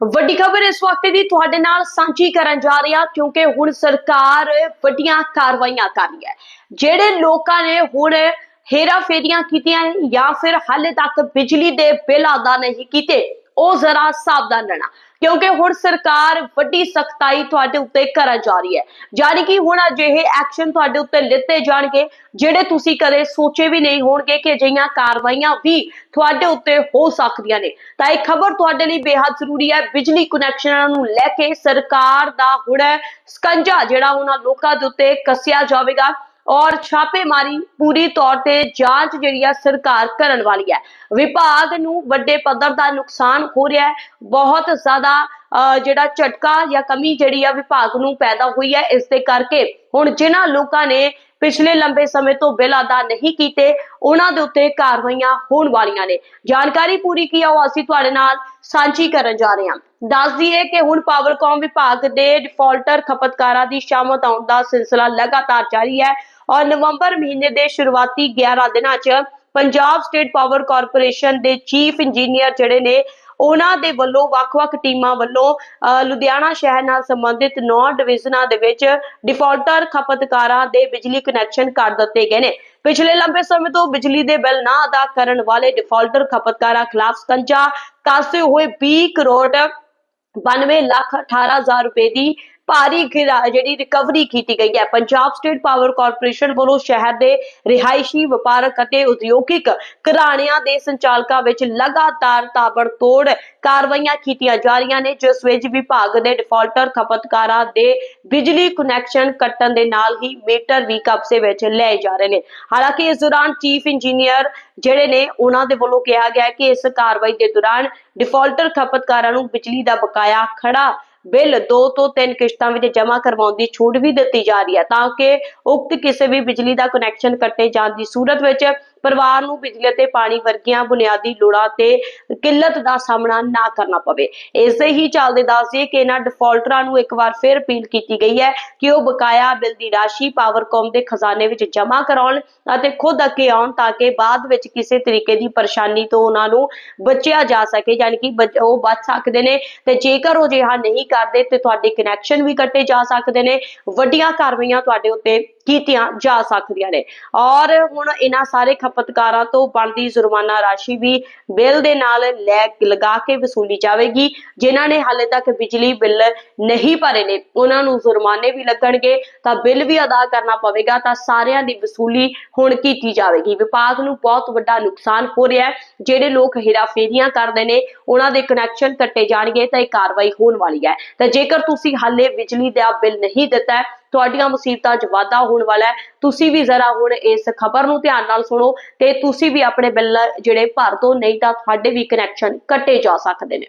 ਵੱਡੀ ਖਬਰ ਇਸ ਵਕਤ ਦੀ ਤੁਹਾਡੇ ਨਾਲ ਸਾਂਝੀ ਕਰਨ ਜਾ ਰਹੀ ਆ ਕਿਉਂਕਿ ਹੁਣ ਸਰਕਾਰ ਵੱਡੀਆਂ ਕਾਰਵਾਈਆਂ ਕਰ ਰਹੀ ਹੈ। ਜਿਹੜੇ ਲੋਕਾਂ ਨੇ ਹੁਣ ਹੇਰਾ ਫੇਰੀਆਂ ਕੀਤੀਆਂ ਜਾਂ ਫਿਰ ਹਾਲੇ ਤੱਕ ਬਿਜਲੀ ਦੇ ਬਿੱਲ ਅਦਾ ਨਹੀਂ ਕੀਤੇ ਉਹ ਜ਼ਰਾ ਸਾਵਧਾਨ ਰਹਿਣਾ। ਕਿਉਂਕਿ ਹੁਣ ਸਰਕਾਰ ਵੱਡੀ ਸਖਤਾਈ ਤੁਹਾਡੇ ਉੱਤੇ ਕਰਨ ਜਾ ਰਹੀ ਹੈ। ਯਾਨੀ ਕਿ ਹੁਣ ਅਜਿਹੇ ਐਕਸ਼ਨ ਤੁਹਾਡੇ ਉੱਤੇ ਲਿੱਤੇ ਜਾਣਗੇ, ਜਿਹੜੇ ਤੁਸੀਂ ਕਦੇ ਸੋਚੇ ਵੀ ਨਹੀਂ ਹੋਣਗੇ ਕਿ ਅਜਿਹੀਆਂ ਕਾਰਵਾਈਆਂ ਵੀ ਤੁਹਾਡੇ ਉੱਤੇ ਹੋ ਸਕਦੀਆਂ ਨੇ। ਤਾਂ ਇਹ ਖਬਰ ਤੁਹਾਡੇ ਲਈ ਬੇहद ਜ਼ਰੂਰੀ ਹੈ। ਬਿਜਲੀ ਕਨੈਕਸ਼ਨਾਂ ਨੂੰ ਲੈ ਕੇ ਸਰਕਾਰ ਦਾ ਹੁਣ ਸਕੰਜਾ, ਜਿਹੜਾ ਉਹਨਾਂ ਲੋਕਾਂ ਦੇ ਉੱਤੇ ਕੱਸਿਆ ਜਾਵੇਗਾ। ਔਰ ਛਾਪੇਮਾਰੀ ਪੂਰੀ ਤੌਰ ਤੇ ਜਾਂਚ ਜਿਹੜੀ ਆ ਸਰਕਾਰ ਕਰਨ ਵਾਲੀ ਹੈ। ਵਿਭਾਗ ਨੂੰ ਵੱਡੇ ਪੱਧਰ ਦਾ ਨੁਕਸਾਨ ਹੋ ਰਿਹਾ ਹੈ। ਬਹੁਤ ਜ਼ਿਆਦਾ ਅਹ, ਜਿਹੜਾ ਝਟਕਾ ਜਾਂ ਕਮੀ ਜਿਹੜੀ ਆ ਵਿਭਾਗ ਨੂੰ ਪੈਦਾ ਹੋਈ ਹੈ ਇਸ ਦੇ ਕਰਕੇ ਹੁਣ ਜਿਨ੍ਹਾਂ ਲੋਕਾਂ ਨੇ ਪਿਛਲੇ ਲੰਬੇ ਸਮੇਂ ਤੋਂ ਬਿੱਲ ਅਦਾ ਨਹੀਂ ਕੀਤੇ, ਉਹਨਾਂ ਦੇ ਉੱਤੇ ਕਾਰਵਾਈਆਂ ਹੋਣ ਵਾਲੀਆਂ ਨੇ। ਜਾਣਕਾਰੀ ਪੂਰੀ ਕੀ ਆ ਅਸੀਂ ਤੁਹਾਡੇ ਨਾਲ ਸਾਂਝੀ ਕਰਨ ਜਾ ਰਹੇ ਹਾਂ। ਦੱਸ ਦਈਏ ਕਿ ਹੁਣ ਪਾਵਰਕਾਮ ਵਿਭਾਗ ਦੇ ਡਿਫਾਲਟਰ ਖਪਤਕਾਰਾਂ ਦੀ ਸ਼ਾਮਤ ਆਉਣ ਦਾ ਸਿਲਸਿਲਾ ਲਗਾਤਾਰ ਜਾਰੀ ਹੈ ਔਰ ਨਵੰਬਰ ਮਹੀਨੇ ਦੇ ਸ਼ੁਰੂਆਤੀ 11 ਦਿਨਾਂ 'ਚ ਪੰਜਾਬ ਸਟੇਟ ਪਾਵਰ ਕਾਰਪੋਰੇਸ਼ਨ ਦੇ ਚੀਫ ਇੰਜੀਨੀਅਰ ਜਿਹੜੇ ਨੇ ਉਹਨਾਂ ਦੇ ਵੱਲੋਂ ਵੱਖ-ਵੱਖ ਟੀਮਾਂ ਵੱਲੋਂ ਲੁਧਿਆਣਾ ਸ਼ਹਿਰ ਨਾਲ ਸੰਬੰਧਿਤ 9 ਡਿਵੀਜ਼ਨਾਂ ਦੇ ਵਿੱਚ ਡਿਫਾਲਟਰ ਖਪਤਕਾਰਾਂ ਦੇ ਬਿਜਲੀ ਕਨੈਕਸ਼ਨ ਕਰ ਦਿੱਤੇ ਗਏ ਨੇ। ਪਿਛਲੇ ਲੰਬੇ ਸਮੇਂ ਤੋਂ ਬਿਜਲੀ ਦੇ ਬਿੱਲ ਨਾ ਅਦਾ ਕਰਨ ਵਾਲੇ ਡਿਫਾਲਟਰ ਖਪਤਕਾਰਾਂ ਖਿਲਾਫ ਸਕੰਜਾ, ਕਾਸੇ ਹੋਏ 20 ਕਰੋੜ 92 ਲੱਖ 18000 ਰੁਪਏ ਦੀ ਭਾਰੀ ਜਿਹੜੀ ਰਿਕਵਰੀ ਕੀਤੀ ਗਈ ਹੈ। ਪੰਜਾਬ ਸਟੇਟ ਪਾਵਰ ਕਾਰਪੋਰੇਸ਼ਨ ਵੱਲੋਂ ਸ਼ਹਿਰ ਦੇ ਰਿਹਾਇਸ਼ੀ ਵਪਾਰਕ ਅਤੇ ਉਦਯੋਗਿਕ ਘਰਾਣਿਆਂ ਦੇ ਸੰਚਾਲਕਾਂ ਵਿੱਚ ਲਗਾਤਾਰ ਤਾਬੜਤੋੜ ਕਾਰਵਾਈਆਂ ਕੀਤੀਆਂ ਜਾ ਰਹੀਆਂ ਨੇ, ਜਿਸ ਵਿੱਚ ਵਿਭਾਗ ਦੇ ਡਿਫਾਲਟਰ ਖਪਤਕਾਰਾਂ ਦੇ ਬਿਜਲੀ ਕਨੈਕਸ਼ਨ ਕੱਟਣ ਦੇ ਨਾਲ ਹੀ ਮੀਟਰ ਵੀ ਕਬਜ਼ੇ ਵਿੱਚ ਲਏ ਜਾ ਰਹੇ ਨੇ। ਹਾਲਾਂਕਿ ਇਸ ਦੌਰਾਨ ਚੀਫ ਇੰਜੀਨੀਅਰ ਜਿਹੜੇ ਨੇ, ਉਹਨਾਂ ਦੇ ਵੱਲੋਂ ਕਿਹਾ ਗਿਆ ਕਿ ਇਸ ਕਾਰਵਾਈ ਦੇ ਦੌਰਾਨ ਡਿਫਾਲਟਰ ਖਪਤਕਾਰਾਂ ਨੂੰ ਬਿਜਲੀ ਦਾ ਬਕਾਇਆ ਖੜਾ ਬਿੱਲ 2 ਤੋਂ 3 ਕਿਸ਼ਤਾਂ ਵਿੱਚ ਜਮ੍ਹਾਂ ਕਰਵਾਉਣ ਦੀ ਛੂਟ ਵੀ ਦਿੱਤੀ ਜਾ ਰਹੀ ਹੈ, ਤਾਂ ਕਿ ਉਕਤ ਕਿਸੇ ਵੀ ਬਿਜਲੀ ਦਾ ਕਨੈਕਸ਼ਨ ਕੱਟੇ ਜਾਣ ਦੀ ਸੂਰਤ ਵਿੱਚ ਪਰਿਵਾਰ ਨੂੰ ਬਿਜਲੀ ਅਤੇ ਪਾਣੀ ਵਰਗੀਆਂ ਬੁਨਿਆਦੀ ਲੋੜਾਂ ਤੇ ਕਿੱਲਤ ਦਾ ਸਾਹਮਣਾ ਨਾ ਕਰਨਾ ਪਵੇ। ਇਸੇ ਹੀ ਚੱਲਦੇ ਦੱਸਦੀਏ ਕਿ ਇਹਨਾਂ ਡਿਫਾਲਟਰਾਂ ਨੂੰ ਇੱਕ ਵਾਰ ਫਿਰ ਅਪੀਲ ਕੀਤੀ ਗਈ ਹੈ ਕਿ ਉਹ ਬਕਾਇਆ ਬਿੱਲ ਦੀ ਰਾਸ਼ੀ ਪਾਵਰਕਾਮ ਦੇ ਖਜ਼ਾਨੇ ਵਿੱਚ ਜਮ੍ਹਾਂ ਕਰਾਉਣ ਅਤੇ ਖੁਦ ਅੱਗੇ ਆਉਣ ਤਾਂ ਕਿ ਬਾਅਦ ਵਿੱਚ ਕਿਸੇ ਤਰੀਕੇ ਦੀ ਪਰੇਸ਼ਾਨੀ ਤੋਂ ਉਹਨਾਂ ਨੂੰ ਬਚਿਆ ਜਾ ਸਕੇ, ਯਾਨੀ ਕਿ ਬਚ- ਉਹ ਬਚ ਸਕਦੇ ਨੇ ਤੇ ਜੇਕਰ ਉਹ ਅਜਿਹਾ ਨਹੀਂ ਕਰਦੇ ਤੇ ਤੁਹਾਡੇ ਕਨੈਕਸ਼ਨ ਵੀ ਕੱਟੇ ਜਾ ਸਕਦੇ ਨੇ, ਵੱਡੀਆਂ ਕਾਰਵਾਈਆਂ ਤੁਹਾਡੇ ਉੱਤੇ ਕੀਤੀਆਂ ਜਾ ਸਕਦੀਆਂ ਨੇ। ਔਰ ਹੁਣ ਇਹਨਾਂ ਸਾਰੇ ਖਪਤਕਾਰਾਂ ਤੋਂ ਬਣਦੀ ਜੁਰਮਾਨਾ ਰਾਸ਼ੀ ਵੀ ਬਿੱਲ ਦੇ ਨਾਲ ਲੈ ਲਗਾ ਕੇ ਵਸੂਲੀ ਜਾਵੇਗੀ, ਜਿਨ੍ਹਾਂ ਨੇ ਹਾਲੇ ਤੱਕ ਬਿਜਲੀ ਬਿੱਲ ਨਹੀਂ ਭਰੇ ਨੇ। ਉਹਨਾਂ ਨੂੰ ਜੁਰਮਾਨੇ ਵੀ ਲੱਗਣਗੇ, ਤਾਂ ਬਿੱਲ ਵੀ ਅਦਾ ਕਰਨਾ ਪਵੇਗਾ, ਤਾਂ ਸਾਰਿਆਂ ਦੀ ਵਸੂਲੀ ਹੁਣ ਕੀਤੀ ਜਾਵੇਗੀ। ਵਿਭਾਗ ਨੂੰ ਬਹੁਤ ਵੱਡਾ ਨੁਕਸਾਨ ਹੋ ਰਿਹਾ ਹੈ, ਜਿਹੜੇ ਲੋਕ ਹੇਰਾਫੇਰੀਆਂ ਕਰਦੇ ਨੇ, ਉਹਨਾਂ ਦੇ ਕਨੈਕਸ਼ਨ ਕੱਟੇ ਜਾਣਗੇ, ਤਾਂ ਇਹ ਕਾਰਵਾਈ ਹੋਣ ਵਾਲੀ ਹੈ। ਤਾਂ ਜੇਕਰ ਤੁਸੀਂ ਹਾਲੇ ਬਿਜਲੀ ਦਾ ਬਿੱਲ ਨਹੀਂ ਦਿੱਤਾ ਤੁਹਾਡੀਆਂ ਮੁਸੀਬਤਾਂ 'ਚ ਵਾਧਾ ਹੋਣ ਵਾਲਾ ਹੈ। ਤੁਸੀਂ ਵੀ ਜ਼ਰਾ ਹੁਣ ਇਸ ਖਬਰ ਨੂੰ ਧਿਆਨ ਨਾਲ ਸੁਣੋ ਤੇ ਤੁਸੀਂ ਵੀ ਆਪਣੇ ਬਿੱਲ ਜਿਹੜੇ ਭਰ ਦੋ, ਨਹੀਂ ਤਾਂ ਤੁਹਾਡੇ ਵੀ ਕਨੈਕਸ਼ਨ ਕੱਟੇ ਜਾ ਸਕਦੇ ਨੇ।